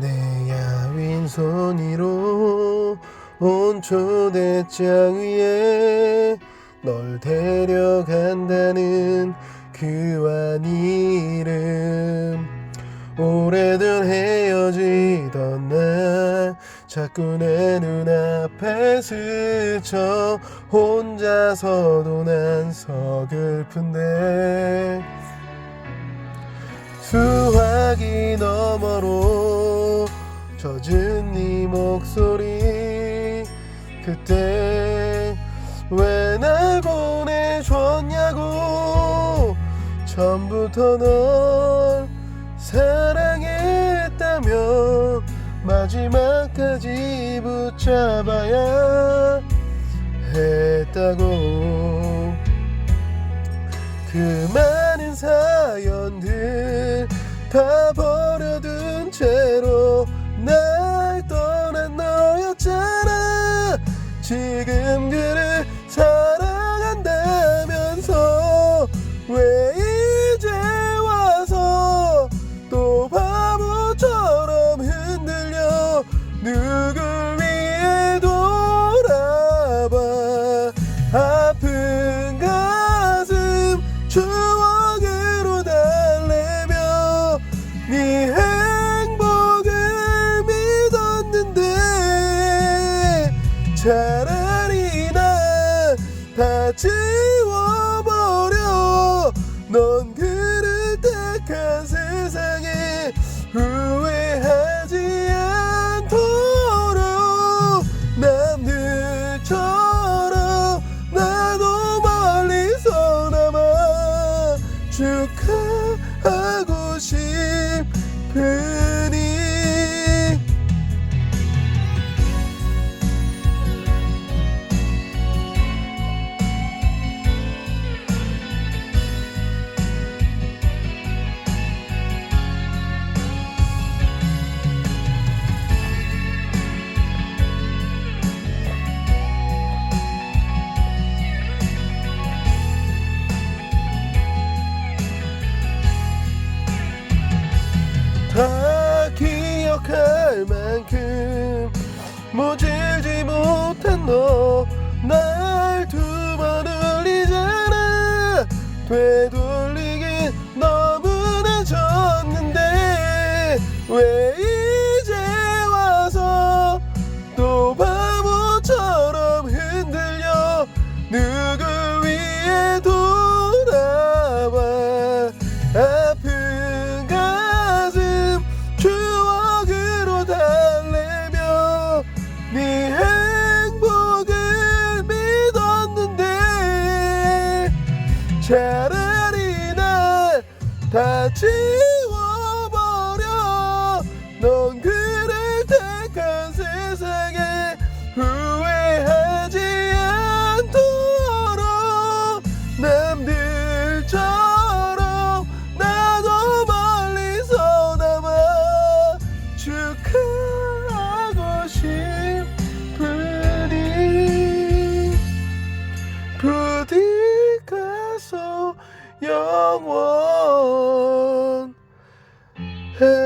내 야윈 손으로 온 초대장 위에 널 데려간다는 그한 이름. 오래전 헤어지던 날 자꾸 내 눈앞에 스쳐 혼자서도 난 서글픈데 수화기 너 목소리. 그때 왜 날 보내줬냐고. 처음부터 널 사랑했다면 마지막까지 붙잡아야 지금 그를 난 기억할 만큼 모질지 못한 너 날 두 번 울리잖아 되돌 지워버려. 넌 그를 택한 세상에 후회하지 않도록. 남들처럼 나도 멀리서 남아 축하하고 싶으니. 부디 가서 영원 Hey.